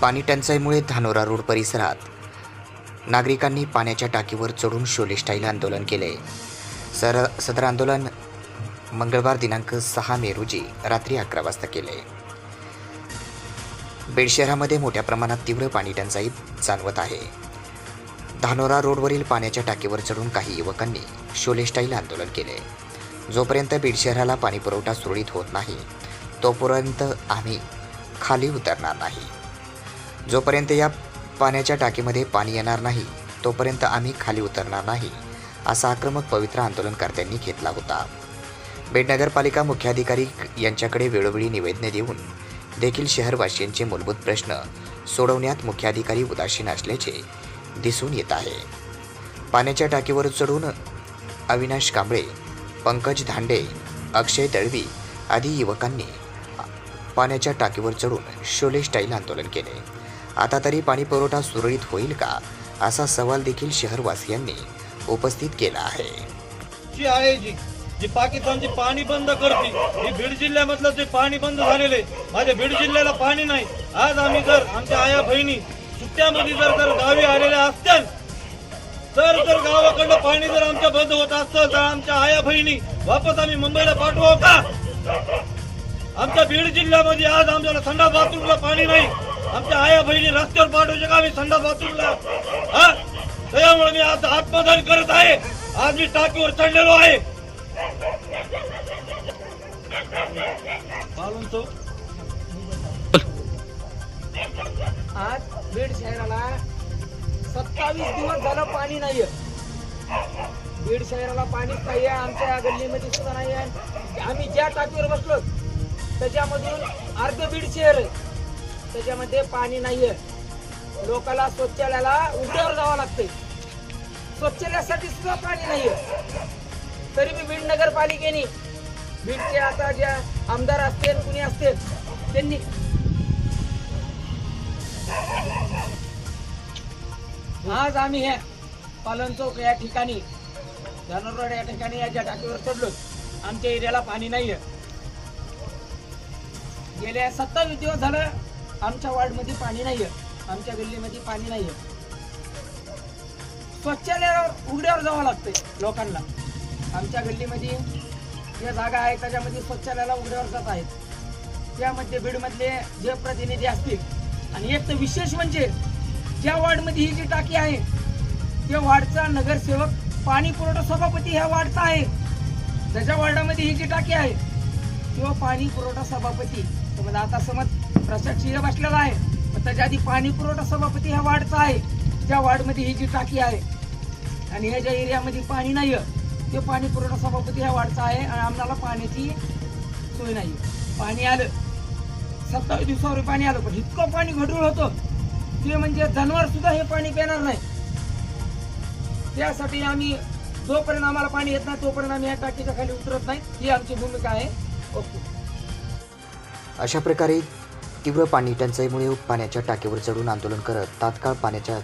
पाणी टंचाईमुळे धानोरा रोड परिसरात नागरिकांनी पाण्याच्या टाकीवर चढून शोले स्टाईल आंदोलन केले. सर सदर आंदोलन मंगळवार दिनांक सहा मे रोजी रात्री अकरा वाजता केले. बीड शहरामध्ये मोठ्या प्रमाणात तीव्र पाणी टंचाई जाणवत आहे. धानोरा रोडवरील पाण्याच्या टाकीवर चढून काही युवकांनी शोले स्टाईल आंदोलन केले. जोपर्यंत बीड शहराला पाणी पुरवठा सुरळीत होत नाही तोपर्यंत आम्ही खाली उतरणार नाही. जोपर्यंत या पाण्याच्या टाकीमध्ये पाणी येणार नाही तोपर्यंत आम्ही खाली उतरणार नाही असा आक्रमक पवित्र आंदोलनकर्त्यांनी घेतला होता. बीड नगरपालिका मुख्याधिकारी यांच्याकडे वेळोवेळी निवेदने देऊन देखील शहरवासियांचे मूलभूत प्रश्न सोडवण्यात मुख्याधिकारी उदासीन असल्याचे दिसून येत आहे. पाण्याच्या टाकीवर चढून अविनाश कांबळे पंकज धांडे अक्षय दळवी आदी युवकांनी पाण्याच्या टाकीवर चढून शोले स्टाईल आंदोलन केले. आता तरी पाणी पुरवठा सुरळीत होईल का? असा सवाल देखील शहरवासियांनी उपस्थित केला आहे. जी आहे जी. जी पाकिस्तानची पाणी बंद करते. ही बीड जिल्ह्यामधलं जे पाणी बंद झालेले माझ्या बीड जिल्ह्याला पाणी नाही. आज आम्ही जर आमच्या आया बहिणी सुट्ट्यामध्ये जर जर गावी आलेल्या असत्या तर जर गावाकडलं पाणी जर आमच्या बंद होत असतं तर आमच्या आया बहिणी वापस आम्ही मुंबईला पाठवावं का? आमच्या बीड जिल्ह्यामध्ये आज आमच्याला थंडा बाथरूमला पाणी नाही. आमच्या आया बहिणी रस्त्यावर पाठवू का आम्ही संडास बाथरूमला. हा? त्यामुळे मी आज आत्मदान करत आहे. आज मी टाकीवर चढलेलो आहे. तो. आज बीड शहराला सत्तावीस दिवस झालं पाणी नाहीये. बीड शहराला पाणीच नाहीये आमच्या गल्लीमध्ये सुद्धा नाही आहे. आम्ही ज्या टाकीवर बसलो त्याच्यामधून अर्ध बीड शहर आहे. त्याच्यामध्ये पाणी नाहीये. लोकांना शौचालयाला उघड्यावर जावं लागते. शौचालयासाठी सुद्धा पाणी नाहीये. तरी मी बीड नगरपालिकेने बीडचे आता ज्या आमदार असतील कुणी असतील त्यांनी आज आम्ही हे पालन चौक या ठिकाणी रोड या ठिकाणी या ज्या टाकीवर चढलो आमच्या एरियाला पाणी नाहीये. गेल्या सत्तावीस दिवस झालं आमच्या वार्डमध्ये पाणी नाही आहे आमच्या गल्लीमध्ये पाणी नाहीये. स्वच्छालयावर उघड्यावर जावं लागतंय लोकांना. आमच्या गल्लीमध्ये ज्या जागा आहे त्याच्यामध्ये स्वच्छालयाला उघड्यावर जात आहेत. त्यामध्ये बीडमधले जे प्रतिनिधी असतील. आणि एक तर विशेष म्हणजे ज्या वार्डमध्ये ही जी टाकी आहे त्या वार्डचा नगरसेवक पाणी पुरवठा सभापती ह्या वार्डचा आहे. ज्याच्या वार्डामध्ये ही जी टाकी आहे किंवा पाणी पुरवठा सभापती. तुम्हाला आता समज प्रसाद सिंह बसलेला आहे. पण त्याच्या आधी पाणी पुरवठा सभापती ह्या वार्डचा आहे. ज्या वार्डमध्ये ही जी टाकी आहे आणि ह्या ज्या एरियामध्ये पाणी नाही ते पाणी पुरवठा सभापती ह्या वार्डचा आहे आणि आम्हाला पाण्याची सोय नाही पाणी आलं सत्तावीस दिवसावर पाणी आलं पण इतकं पाणी घडूळ होतं. ते म्हणजे जनावर सुद्धा हे पाणी पिणार नाही. त्यासाठी आम्ही जोपर्यंत आम्हाला पाणी येत नाही तोपर्यंत आम्ही या टाकीच्या खाली उतरत नाही. ही आमची भूमिका आहे. ओके. अशा प्रकारे तीव्र पाणी टंचाईमुळे पाण्याच्या टाकीवर चढून आंदोलन करत तात्काळ पाण्याच्या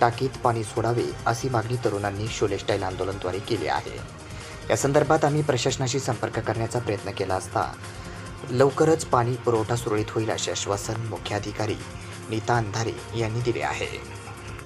टाकीत पाणी सोडावे अशी मागणी तरुणांनी शोले स्टाईल आंदोलनद्वारे केली आहे. या संदर्भात आम्ही प्रशासनाशी संपर्क करण्याचा प्रयत्न केला असता लवकरच पाणी पुरवठा सुरळीत होईल असे आश्वासन मुख्याधिकारी नीता अंधारे यांनी दिले आहे.